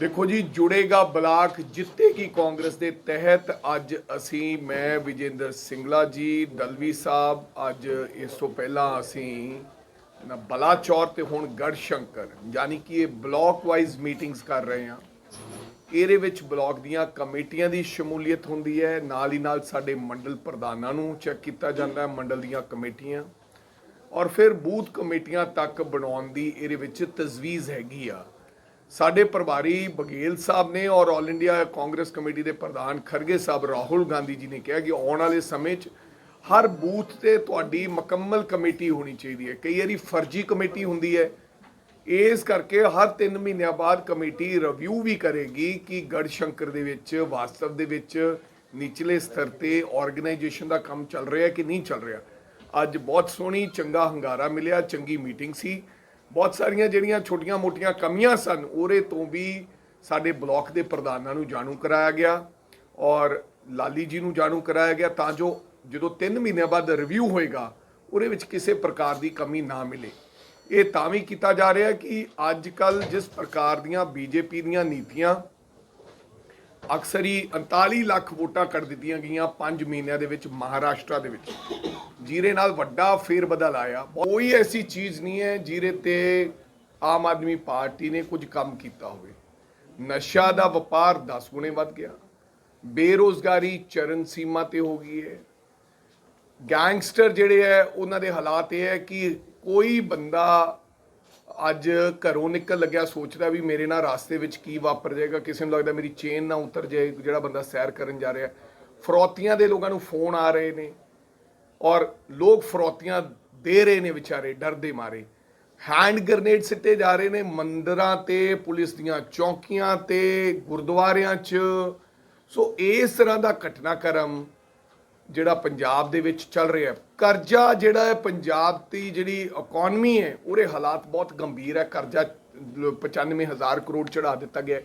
ਦੇਖੋ ਜੀ, ਜੁੜੇਗਾ ਬਲਾਕ ਜਿੱਤੇਗੀ ਕਾਂਗਰਸ ਦੇ ਤਹਿਤ। ਅੱਜ ਅਸੀਂ, ਮੈਂ ਵਿਜੇਂਦਰ ਸਿੰਗਲਾ ਜੀ, ਦਲਵੀ ਸਾਹਿਬ, ਅੱਜ ਇਸ ਤੋਂ ਪਹਿਲਾਂ ਅਸੀਂ ਨਾ ਬਲਾਚੌਰ ਤੇ ਹੁਣ ਗੜ ਸ਼ੰਕਰ। ਯਾਨੀ ਕਿ ਇਹ ਬਲਾਕ ਵਾਈਜ਼ ਮੀਟਿੰਗਸ ਕਰ ਰਹੇ ਹਾਂ। ਇਹਦੇ ਵਿੱਚ ਬਲਾਕ ਦੀਆਂ ਕਮੇਟੀਆਂ ਦੀ ਸ਼ਮੂਲੀਅਤ ਹੁੰਦੀ ਹੈ। ਨਾਲ ਹੀ ਨਾਲ ਸਾਡੇ ਮੰਡਲ ਪ੍ਰਧਾਨਾਂ ਨੂੰ ਚੈੱਕ ਕੀਤਾ ਜਾਂਦਾ ਹੈ, ਮੰਡਲ ਦੀਆਂ ਕਮੇਟੀਆਂ। ਔਰ ਫਿਰ ਬੂਥ ਕਮੇਟੀਆਂ ਤੱਕ ਬਣਾਉਣ ਦੀ ਇਹਦੇ ਵਿੱਚ ਤਜਵੀਜ਼ ਹੈਗੀ ਆ। ਸਾਡੇ ਪ੍ਰਭਾਰੀ ਬਗੇਲ ਸਾਹਿਬ ਨੇ ਔਰ ਆਲ ਇੰਡੀਆ ਕਾਂਗਰਸ ਕਮੇਟੀ ਦੇ ਪ੍ਰਧਾਨ ਖਰਗੇ ਸਾਹਿਬ ਰਾਹੁਲ ਗਾਂਧੀ ਜੀ ਨੇ ਕਿਹਾ ਕਿ ਆਉਣ ਵਾਲੇ ਸਮੇਂ 'ਚ ਹਰ ਬੂਥ ਤੇ ਤੁਹਾਡੀ ਮੁਕੰਮਲ ਕਮੇਟੀ ਹੋਣੀ ਚਾਹੀਦੀ ਹੈ। ਕਈ ਵਾਰੀ ਫਰਜ਼ੀ ਕਮੇਟੀ ਹੁੰਦੀ ਹੈ। ਇਸ ਕਰਕੇ ਹਰ 3 ਮਹੀਨਿਆਂ ਬਾਅਦ ਕਮੇਟੀ ਰਿਵਿਊ ਵੀ ਕਰੇਗੀ ਕਿ ਗੜ ਸ਼ੰਕਰ ਦੇ ਵਿੱਚ, ਵਾਸਤਵ ਦੇ ਵਿੱਚ, ਨਿਚਲੇ ਸਤਰ ਤੇ ਆਰਗੇਨਾਈਜੇਸ਼ਨ ਦਾ ਕੰਮ ਚੱਲ ਰਿਹਾ ਕਿ ਨਹੀਂ ਚੱਲ ਰਿਹਾ। ਅੱਜ ਬਹੁਤ ਸੋਹਣੀ ਚੰਗਾ ਹੰਗਾਰਾ ਮਿਲਿਆ, ਚੰਗੀ ਮੀਟਿੰਗ ਸੀ। ਬਹੁਤ ਸਾਰੀਆਂ ਜਿਹੜੀਆਂ ਛੋਟੀਆਂ-ਮੋਟੀਆਂ ਕਮੀਆਂ ਸਨ, ਉਹਦੇ ਤੋਂ ਵੀ ਸਾਡੇ ਬਲਾਕ ਦੇ ਪ੍ਰਧਾਨਾਂ ਨੂੰ ਜਾਣੂ ਕਰਾਇਆ ਗਿਆ ਔਰ ਲਾਲੀ ਜੀ ਨੂੰ ਜਾਣੂ ਕਰਾਇਆ ਗਿਆ ਤਾਂ ਜੋ ਜਦੋਂ 3 ਮਹੀਨਿਆਂ ਬਾਅਦ ਰਿਵਿਊ ਹੋਏਗਾ, ਉਹਦੇ ਵਿੱਚ ਕਿਸੇ ਪ੍ਰਕਾਰ ਦੀ ਕਮੀ ਨਾ ਮਿਲੇ। ਇਹ ਤਾਂ ਵੀ ਕੀਤਾ ਜਾ ਰਿਹਾ ਕਿ ਅੱਜ ਕੱਲ ਜਿਸ ਪ੍ਰਕਾਰ ਦੀਆਂ ਬੀਜੇਪੀ ਦੀਆਂ ਨੀਤੀਆਂ ਅਕਸਰ ਹੀ 39 ਲੱਖ ਵੋਟਾਂ ਕੱਢ ਦਿੱਤੀਆਂ ਗਈਆਂ 5 ਮਹੀਨਿਆਂ ਦੇ ਵਿੱਚ ਮਹਾਰਾਸ਼ਟਰ ਦੇ ਵਿੱਚ। ਜੀਰੇ ਨਾਲ ਵੱਡਾ ਫੇਰ ਬਦਲ ਆਇਆ। ਕੋਈ ਐਸੀ ਚੀਜ਼ ਨਹੀਂ ਹੈ ਜੀਰੇ ਤੇ ਆਮ ਆਦਮੀ ਪਾਰਟੀ ਨੇ ਕੁਝ ਕੰਮ ਕੀਤਾ ਹੋਵੇ। ਨਸ਼ਾ ਦਾ ਵਪਾਰ 10 ਗੁਣੇ ਵੱਧ ਗਿਆ। ਬੇਰੋਜ਼ਗਾਰੀ ਚਰਨ ਸੀਮਾ ਤੇ ਹੋ ਗਈ ਹੈ। ਗੈਂਗਸਟਰ ਜਿਹੜੇ ਹੈ, ਉਹਨਾਂ ਦੇ ਹਾਲਾਤ ਇਹ ਹੈ ਕਿ ਕੋਈ ਬੰਦਾ ਅੱਜ ਘਰੋਂ ਨਿਕਲ ਲੱਗਿਆ, ਸੋਚਦਾ ਵੀ ਮੇਰੇ ਨਾਲ ਰਾਸਤੇ ਵਿੱਚ ਕੀ ਵਾਪਰ ਜਾਏਗਾ, ਕਿਸੇ ਨੂੰ ਲੱਗਦਾ ਮੇਰੀ ਚੇਨ ਨਾ ਉਤਰ ਜਾਏ, ਜਿਹੜਾ ਬੰਦਾ ਸੈਰ ਕਰਨ ਜਾ ਰਿਹਾ। ਫਰੋਤੀਆਂ ਦੇ ਲੋਕਾਂ ਨੂੰ ਫੋਨ ਆ ਰਹੇ ਨੇ ਔਰ ਲੋਕ ਫਰੋਤੀਆਂ ਦੇ ਰਹੇ ਨੇ ਵਿਚਾਰੇ ਡਰ ਦੇ ਮਾਰੇ। ਹੈਂਡ ਗ੍ਰਨੇਡ ਸਿੱਟੇ ਜਾ ਰਹੇ ਨੇ, ਮੰਦਰਾਂ ਤੇ, ਪੁਲਿਸ ਦੀਆਂ ਚੌਕੀਆਂ ਤੇ, ਗੁਰਦੁਆਰਿਆਂ 'ਚ। ਸੋ ਇਸ ਤਰ੍ਹਾਂ ਦਾ ਘਟਨਾਕ੍ਰਮ ਜਿਹੜਾ ਪੰਜਾਬ ਦੇ ਵਿੱਚ ਚੱਲ ਰਿਹਾ ਹੈ। ਕਰਜ਼ਾ ਜਿਹੜਾ ਹੈ, ਪੰਜਾਬ ਦੀ ਜਿਹੜੀ ਇਕਨੋਮੀ ਹੈ, ਉਹਦੇ ਹਾਲਾਤ ਬਹੁਤ ਗੰਭੀਰ ਹੈ। ਕਰਜ਼ਾ 95000 ਕਰੋੜ ਚੜਾ ਦਿੱਤਾ ਗਿਆ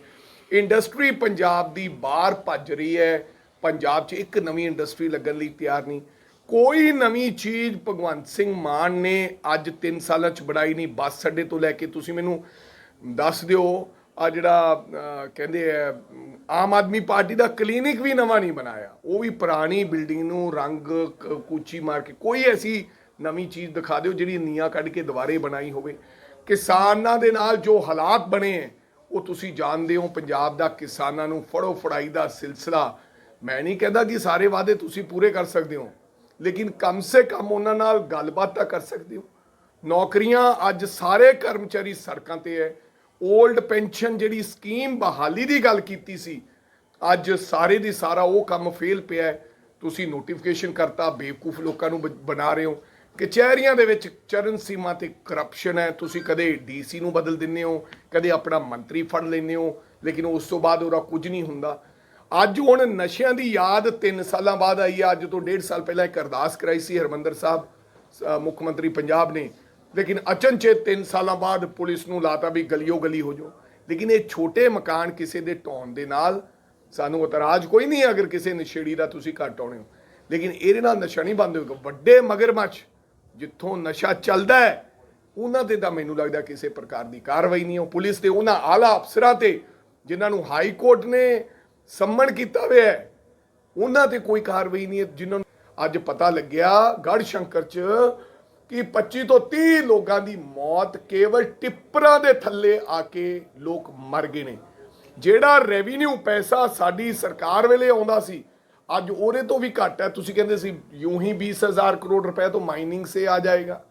ਇੰਡਸਟਰੀ ਪੰਜਾਬ ਦੀ ਬਾਹਰ ਭੱਜ ਰਹੀ ਹੈ। ਪੰਜਾਬ 'ਚ ਇੱਕ ਨਵੀਂ ਇੰਡਸਟਰੀ ਲੱਗਣ ਲਈ ਤਿਆਰ ਨਹੀਂ। ਕੋਈ ਨਵੀਂ ਚੀਜ਼ ਭਗਵੰਤ ਸਿੰਘ ਮਾਨ ਨੇ ਅੱਜ 3 ਸਾਲਾਂ 'ਚ ਬਣਾਈ ਨਹੀਂ। ਬੱਸ ਅੱਡੇ ਤੋਂ ਲੈ ਕੇ ਤੁਸੀਂ ਮੈਨੂੰ ਦੱਸ ਦਿਓ। ਆ ਜਿਹੜਾ ਕਹਿੰਦੇ ਆ, ਆਮ ਆਦਮੀ ਪਾਰਟੀ ਦਾ ਕਲੀਨਿਕ ਵੀ ਨਵਾਂ ਨਹੀਂ ਬਣਾਇਆ। ਉਹ ਵੀ ਪੁਰਾਣੀ ਬਿਲਡਿੰਗ ਨੂੰ ਰੰਗ, ਕ- ਕੂਚੀ ਮਾਰ ਕੇ, ਕੋਈ ਐਸੀ ਨਵੀਂ ਚੀਜ਼ ਦਿਖਾ ਦਿਓ ਜਿਹੜੀ ਨੀਆਂ ਕੱਢ ਕੇ ਦੁਬਾਰੇ ਬਣਾਈ ਹੋਵੇ। ਕਿਸਾਨਾਂ ਦੇ ਨਾਲ ਜੋ ਹਾਲਾਤ ਬਣੇ ਹੈ ਉਹ ਤੁਸੀਂ ਜਾਣਦੇ ਹੋ, ਪੰਜਾਬ ਦਾ ਕਿਸਾਨਾਂ ਨੂੰ ਫੜੋ ਫੜਾਈ ਦਾ ਸਿਲਸਿਲਾ। ਮੈਂ ਨਹੀਂ ਕਹਿੰਦਾ ਕਿ ਸਾਰੇ ਵਾਅਦੇ ਤੁਸੀਂ ਪੂਰੇ ਕਰ ਸਕਦੇ ਹੋ, ਲੇਕਿਨ ਕਮ ਸੇ ਕਮ ਉਹਨਾਂ ਨਾਲ ਗੱਲਬਾਤ ਤਾਂ ਕਰ ਸਕਦੇ ਹੋ। ਨੌਕਰੀਆਂ ਅੱਜ ਸਾਰੇ ਕਰਮਚਾਰੀ ਸੜਕਾਂ ਤੇ ਹੈ 올ਡ ਪੈਨਸ਼ਨ ਜਿਹੜੀ ਸਕੀਮ ਬਹਾਲੀ ਦੀ ਗੱਲ ਕੀਤੀ ਸੀ, ਅੱਜ ਸਾਰੇ ਦੀ ਸਾਰਾ ਉਹ ਕੰਮ ਫੇਲ ਪਿਆ ਤੁਸੀਂ ਨੋਟੀਫਿਕੇਸ਼ਨ ਕਰਤਾ, ਬੇਵਕੂਫ ਲੋਕਾਂ ਨੂੰ ਬ- ਬਣਾ ਰਹੇ ਹੋ। ਕਚਹਿਰੀਆਂ ਦੇ ਵਿੱਚ ਚਰਨ ਸੀਮਾ ਤੇ ਕਰਪਸ਼ਨ ਹੈ। ਤੁਸੀਂ ਕਦੇ ਡੀਸੀ ਨੂੰ ਬਦਲ ਦਿੰਦੇ ਹੋ, ਕਦੇ ਆਪਣਾ ਮੰਤਰੀ ਫੜ ਲੈਂਦੇ ਹੋ, ਲੇਕਿਨ ਉਸ ਤੋਂ ਬਾਅਦ ਉਹਦਾ ਕੁਝ ਨਹੀਂ ਹੁੰਦਾ। ਅੱਜ ਹੁਣ ਨਸ਼ਿਆਂ ਦੀ ਯਾਦ 3 ਸਾਲਾਂ ਬਾਅਦ ਆਈ ਹੈ। ਅੱਜ ਤੋਂ 1.5 ਸਾਲ ਪਹਿਲਾਂ ਇੱਕ ਅਰਦਾਸ ਕਰਾਈ ਸੀ ਹਰਮੰਦਰ ਸਾਹਿਬ ਮੁੱਖ ਮੰਤਰੀ ਪੰਜਾਬ ਨੇ। ਲੇਕਿਨ ਅਚਨਚੇਤ 3 ਸਾਲਾਂ ਬਾਅਦ ਪੁਲਿਸ ਨੂੰ ਲਾਤਾ ਵੀ ਗਲੀਓ ਗਲੀ ਹੋ ਜਾਓ। ਲੇਕਿਨ ਇਹ ਛੋਟੇ ਮਕਾਨ ਕਿਸੇ ਦੇ ਢਾਉਣ ਦੇ ਨਾਲ ਸਾਨੂੰ ਇਤਰਾਜ਼ ਕੋਈ ਨਹੀਂ ਅਗਰ ਕਿਸੇ ਨਸ਼ੇੜੀ ਦਾ ਤੁਸੀਂ ਘਰ ਆਉਣੇ ਹੋ। ਲੇਕਿਨ ਇਹਦੇ ਨਾਲ ਨਸ਼ਾ ਨਹੀਂ ਬੰਦ ਹੋਏਗਾ। ਵੱਡੇ ਮਗਰਮੱਛ ਜਿੱਥੋਂ ਨਸ਼ਾ ਚੱਲਦਾ ਹੈ, ਉਹਨਾਂ ਤੇ ਤਾਂ ਮੈਨੂੰ ਲੱਗਦਾ ਕਿਸੇ ਪ੍ਰਕਾਰ ਦੀ ਕਾਰਵਾਈ ਨਹੀਂ ਹੋ। ਪੁਲਿਸ ਤੇ ਉਹਨਾਂ ਆਲਾ ਅਫਸਰਾਂ ਤੇ ਜਿਨ੍ਹਾਂ ਨੂੰ ਹਾਈ ਕੋਰਟ ਨੇ ਸੰਮਣ ਕੀਤਾ ਹੋਇਆ ਹੈ, ਉਹਨਾਂ ਤੇ ਕੋਈ ਕਾਰਵਾਈ ਨਹੀਂ ਹੈ, ਜਿਨ੍ਹਾਂ ਨੂੰ ਅੱਜ ਪਤਾ ਲੱਗਿਆ ਗੜ ਸ਼ੰਕਰ ਚ ਕਿ 25 ਤੋਂ 30 ਲੋਕਾਂ ਦੀ ਮੌਤ ਕੇਵਲ ਟਿੱਪਰਾਂ ਦੇ ਥੱਲੇ ਆ ਕੇ ਲੋਕ ਮਰ ਗਏ ਨੇ ਜਿਹੜਾ ਰੈਵਨਿਊ ਪੈਸਾ ਸਾਡੀ ਸਰਕਾਰ ਵੇਲੇ ਆਉਂਦਾ ਸੀ ਅੱਜ ਉਹਦੇ ਤੋਂ ਵੀ ਘੱਟ ਹੈ ਤੁਸੀਂ ਕਹਿੰਦੇ ਸੀ ਯੂੰ ਹੀ 20000 ਕਰੋੜ ਰੁਪਏ ਤੋਂ ਮਾਈਨਿੰਗ ਸੇ ਆ ਜਾਏਗਾ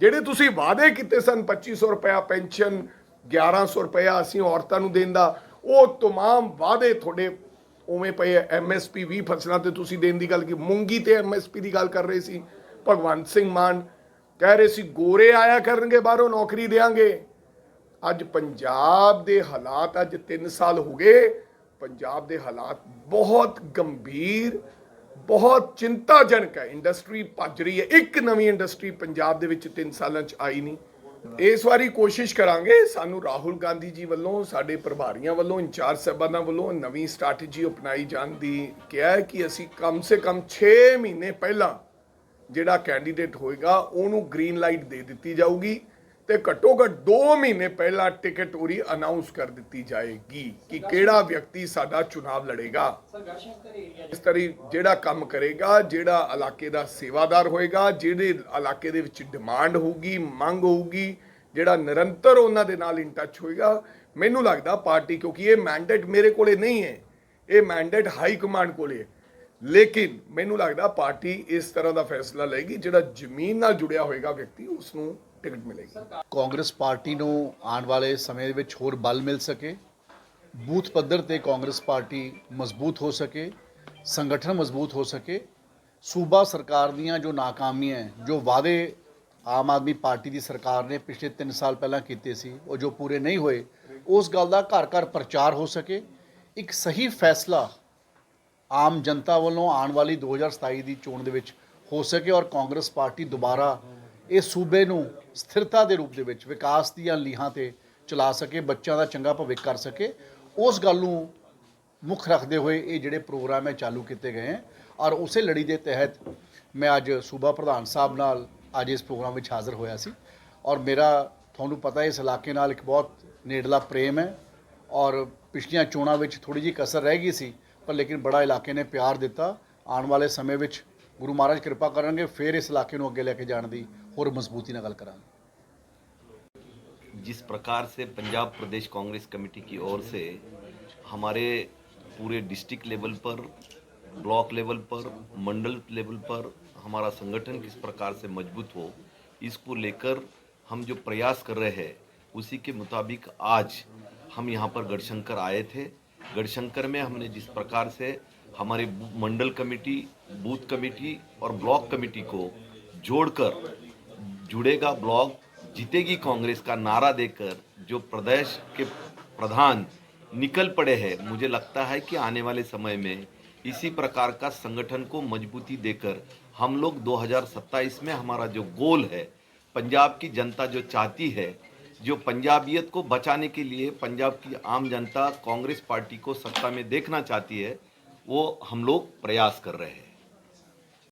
ਜਿਹੜੇ ਤੁਸੀਂ ਵਾਅਦੇ ਕੀਤੇ ਸਨ 2500 ਰੁਪਇਆ ਪੈਨਸ਼ਨ 1100 ਰੁਪਇਆ ਅਸੀਂ ਔਰਤਾਂ ਨੂੰ ਦੇਣ ਦਾ ਉਹ तमाम ਵਾਅਦੇ ਤੁਹਾਡੇ ਉਵੇਂ ਪਏ ਐਮਐਸਪੀ 20 ਫਸਲਾਂ ਤੇ ਤੁਸੀਂ ਦੇਣ ਦੀ ਗੱਲ ਕੀ ਮੂੰਗੀ ਤੇ ਐਮਐਸਪੀ ਦੀ ਗੱਲ ਕਰ ਰਹੇ ਸੀ ਭਗਵੰਤ ਸਿੰਘ ਮਾਨ ਕਹਿ ਰਹੇ ਸੀ, ਗੋਰੇ ਆਇਆ ਕਰਨਗੇ, ਬਾਹਰੋਂ ਨੌਕਰੀ ਦੇਾਂਗੇ ਅੱਜ ਪੰਜਾਬ ਦੇ ਹਾਲਾਤ ਅੱਜ 3 ਸਾਲ ਹੋ ਗਏ। ਪੰਜਾਬ ਦੇ ਹਾਲਾਤ ਬਹੁਤ ਗੰਭੀਰ, ਬਹੁਤ ਚਿੰਤਾਜਨਕ ਹੈ। ਇੰਡਸਟਰੀ ਭੱਜ ਰਹੀ ਹੈ। ਇੱਕ ਨਵੀਂ ਇੰਡਸਟਰੀ ਪੰਜਾਬ ਦੇ ਵਿੱਚ 3 ਸਾਲਾਂ ਚ ਆਈ ਨਹੀਂ। ਇਸ ਵਾਰੀ ਕੋਸ਼ਿਸ਼ ਕਰਾਂਗੇ, ਸਾਨੂੰ ਰਾਹੁਲ ਗਾਂਧੀ ਜੀ ਵੱਲੋਂ, ਸਾਡੇ ਪ੍ਰਭਾਰੀਆਂ ਵੱਲੋਂ, ਇੰਚਾਰਜ ਸਾਹਿਬਾਨਾਂ ਵੱਲੋਂ ਨਵੀਂ ਸਟ੍ਰੈਟਜੀ ਅਪਣਾਈ ਜਾਣ ਦੀ ਕਿਹਾ ਕਿ ਅਸੀਂ ਕਮ ਸੇ ਕਮ 6 ਮਹੀਨੇ ਪਹਿਲਾਂ ਜਿਹੜਾ ਕੈਂਡੀਡੇਟ ਹੋਏਗਾ ਉਹਨੂੰ ਗ੍ਰੀਨ ਲਾਈਟ ਦੇ ਦਿੱਤੀ ਜਾਊਗੀ ਤੇ ਘੱਟੋ ਘੱਟ 2 ਮਹੀਨੇ ਪਹਿਲਾਂ ਟਿਕਟ ਉਰੀ ਅਨਾਉਂਸ ਕਰ ਦਿੱਤੀ ਜਾਏਗੀ ਕਿ ਕਿਹੜਾ ਵਿਅਕਤੀ ਸਾਡਾ ਚੁਣਾਵ ਲੜੇਗਾ। ਇਸ ਤਰੀ ਜਿਹੜਾ ਕੰਮ ਕਰੇਗਾ ਜਿਹੜਾ ਇਲਾਕੇ ਦਾ ਸੇਵਾਦਾਰ ਹੋਏਗਾ ਜਿਹੜੇ ਇਲਾਕੇ ਦੇ ਵਿੱਚ ਡਿਮਾਂਡ ਹੋਊਗੀ ਮੰਗ ਹੋਊਗੀ ਜਿਹੜਾ ਨਿਰੰਤਰ ਉਹਨਾਂ ਦੇ ਨਾਲ ਇਨ ਟੱਚ ਹੋਏਗਾ ਮੈਨੂੰ ਲੱਗਦਾ ਪਾਰਟੀ ਕਿਉਂਕਿ ਇਹ ਮੈਂਡੇਟ ਮੇਰੇ ਕੋਲੇ ਨਹੀਂ ਹੈ ਇਹ ਮੈਂਡੇਟ ਹਾਈ ਕਮਾਂਡ ਕੋਲੇ ਹੈ। ਲੇਕਿਨ ਮੈਨੂੰ ਲੱਗਦਾ ਪਾਰਟੀ ਇਸ ਤਰ੍ਹਾਂ ਦਾ ਫੈਸਲਾ ਲਏਗੀ, ਜਿਹੜਾ ਜ਼ਮੀਨ ਨਾਲ ਜੁੜਿਆ ਹੋਏਗਾ ਵਿਅਕਤੀ ਉਸ ਨੂੰ ਟਿਕਟ ਮਿਲੇਗੀ। ਕਾਂਗਰਸ ਪਾਰਟੀ ਨੂੰ ਆਉਣ ਵਾਲੇ ਸਮੇਂ ਵਿੱਚ ਹੋਰ ਬਲ ਮਿਲ ਸਕੇ, ਬੂਥ ਪੱਧਰ ਤੇ ਕਾਂਗਰਸ ਪਾਰਟੀ ਮਜ਼ਬੂਤ ਹੋ ਸਕੇ, ਸੰਗਠਨ ਮਜ਼ਬੂਤ ਹੋ ਸਕੇ, ਸੂਬਾ ਸਰਕਾਰ ਦੀਆਂ ਜੋ ਨਾਕਾਮੀਆਂ ਜੋ ਵਾਅਦੇ ਆਮ ਆਦਮੀ ਪਾਰਟੀ ਦੀ ਸਰਕਾਰ ਨੇ ਪਿਛਲੇ 3 ਸਾਲ ਪਹਿਲਾਂ ਕੀਤੇ ਸੀ, ਉਹ ਜੋ ਪੂਰੇ ਨਹੀਂ ਹੋਏ, ਉਸ ਗੱਲ ਦਾ ਘਰ ਘਰ ਪ੍ਰਚਾਰ ਹੋ ਸਕੇ। ਇੱਕ ਸਹੀ ਫੈਸਲਾ ਆਮ ਜਨਤਾ ਵੱਲੋਂ ਆਉਣ ਵਾਲੀ 2027 ਦੀ ਚੋਣ ਦੇ ਵਿੱਚ ਹੋ ਸਕੇ ਔਰ ਕਾਂਗਰਸ ਪਾਰਟੀ ਦੁਬਾਰਾ ਇਹ ਸੂਬੇ ਨੂੰ ਸਥਿਰਤਾ ਦੇ ਰੂਪ ਦੇ ਵਿੱਚ ਵਿਕਾਸ ਦੀਆਂ ਲੀਹਾਂ ਤੇ ਚਲਾ ਸਕੇ, ਬੱਚਿਆਂ ਦਾ ਚੰਗਾ ਭਵਿੱਖ ਕਰ ਸਕੇ, ਉਸ ਗੱਲ ਨੂੰ ਮੁੱਖ ਰੱਖਦੇ ਹੋਏ ਇਹ ਜਿਹੜੇ ਪ੍ਰੋਗਰਾਮ ਹੈ ਚਾਲੂ ਕੀਤੇ ਗਏ ਹੈ ਔਰ ਉਸੇ ਲੜੀ ਦੇ ਤਹਿਤ ਮੈਂ ਅੱਜ ਸੂਬਾ ਪ੍ਰਧਾਨ ਸਾਹਿਬ ਨਾਲ ਅੱਜ ਇਸ ਪ੍ਰੋਗਰਾਮ ਵਿੱਚ ਹਾਜ਼ਰ ਹੋਇਆ ਸੀ ਔਰ ਮੇਰਾ ਤੁਹਾਨੂੰ ਪਤਾ ਹੈ ਇਸ ਇਲਾਕੇ ਨਾਲ ਇੱਕ ਬਹੁਤ ਨੇੜਲਾ ਪ੍ਰੇਮ ਹੈ ਔਰ ਪਿਛਲੀਆਂ ਚੋਣਾਂ ਵਿੱਚ ਥੋੜੀ ਜਿਹੀ ਕਸਰ ਰਹਿ ਗਈ ਸੀ ਪਰ ਲੇਕਿਨ ਬੜਾ ਇਲਾਕੇ ਨੇ ਪਿਆਰ ਦਿੱਤਾ ਆਉਣ ਵਾਲੇ ਸਮੇਂ ਵਿੱਚ ਗੁਰੂ ਮਹਾਰਾਜ ਕਿਰਪਾ ਕਰਨਗੇ ਫਿਰ ਇਸ ਇਲਾਕੇ ਨੂੰ ਅੱਗੇ ਲੈ ਕੇ ਜਾਣ ਦੀ ਹੋਰ ਮਜ਼ਬੂਤੀ ਨਾਲ ਗੱਲ ਕਰਾਂਗੇ जिस प्रकार से पंजाब प्रदेश कांग्रेस कमेटी की ओर से हमारे पूरे डिस्ट्रिक्ट लेवल पर ब्लॉक लेवल पर मंडल लेवल पर हमारा संगठन किस प्रकार से मजबूत हो इसको लेकर हम जो प्रयास कर रहे हैं उसी के मुताबिक आज हम यहाँ पर गढ़शंकर आए थे गढ़शंकर में हमने जिस प्रकार से हमारे मंडल कमेटी, बूथ कमेटी और ब्लॉक कमेटी को जोड़कर जुड़ेगा ब्लॉक, जीतेगी कांग्रेस का नारा देकर जो प्रदेश के प्रधान निकल पड़े हैं, मुझे लगता है कि आने वाले समय में इसी प्रकार का संगठन को मजबूती देकर हम लोग 2027 में हमारा जो गोल है, पंजाब की जनता जो चाहती है जो पंजाबियत को बचाने के लिए पंजाब की आम जनता कांग्रेस पार्टी को सत्ता में देखना चाहती है वो हम लोग प्रयास कर रहे हैं